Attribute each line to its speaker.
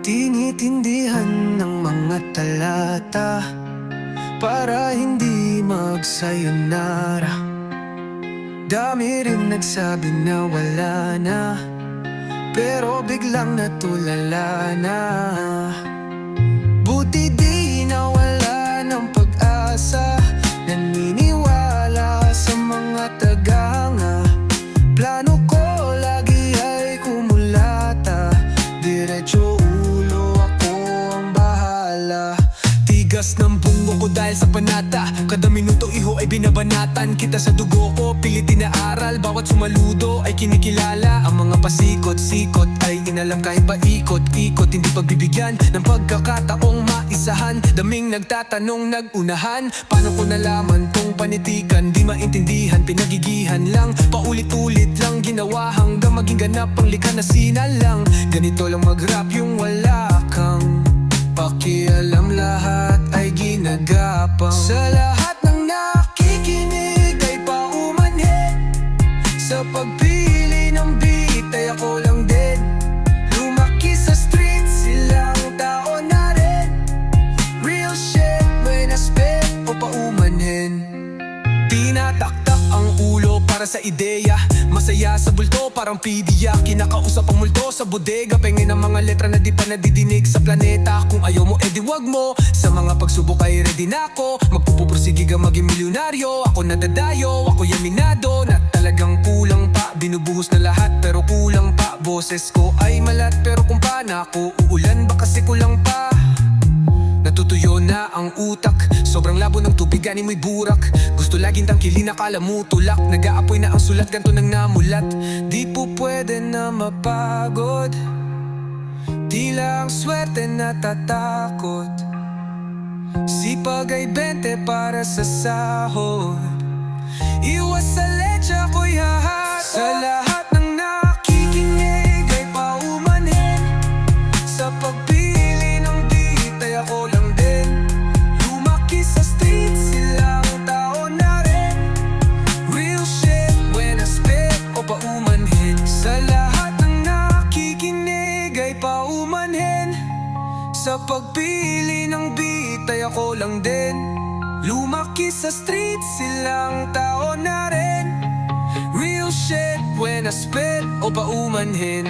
Speaker 1: Iniintindihan ng mga talata Para hindi magsayonara. Dami rin nagsabi na wala na Pero biglang natulala na Tigas ng bungo ko dahil sa panata. Kada minuto iho ay binabanatan. Kita sa dugo ko, pilitin na aral Bawat sumaludo ay kinikilala. Ang mga pasikot-sikot ay inalam kahit paikot-ikot Hindi pagbibigyan ng pagkakataong maisahan. Daming nagtatanong nagunahan. Paano ko nalaman tong panitikan? Di maintindihan, pinagigihan lang. Paulit-ulit lang ginawa hanggang maging ganap ang likha na sinalang. Ganito lang mag-rap yung wala kang ay ginagapang Sa lahat ng nakikinig ay paumanhin. Sa pagpili ng beat ay ako lang para sa ideya. Masaya sa bulto parang PDA Kinakausap ang multo sa bodega. Pengin ang mga letra na di pa nadidinig sa planeta. Kung ayaw mo edi wag mo. Sa mga pagsubok ay ready na ako. Magpupursige ka maging milyonaryo. Ako nadadayo, ako yaminado. Na talagang kulang pa. Binubuhos na lahat pero kulang pa. Boses ko ay malat pero kung paano ako Uulan ba kasi kulang pa Natutuyo na ang utak. Sobrang labo ng tubig, ganin mo'y burak. Gusto laging tangkilin, akala mo tulak. Nag-aapoy na ang sulat, ganto nang namulat. Di po pwede na mapagod. Tila ang swerte natatakot. Sipag ay 20 para sa sahod. Iwas sa leche ako'y hahat Sa lahat ng nakikinig ay paumanhin Sa pagpili pagpili ng beat ay ako lang din. Lumaki sa street silang tao na rin. Real shit when I spit o paumanhin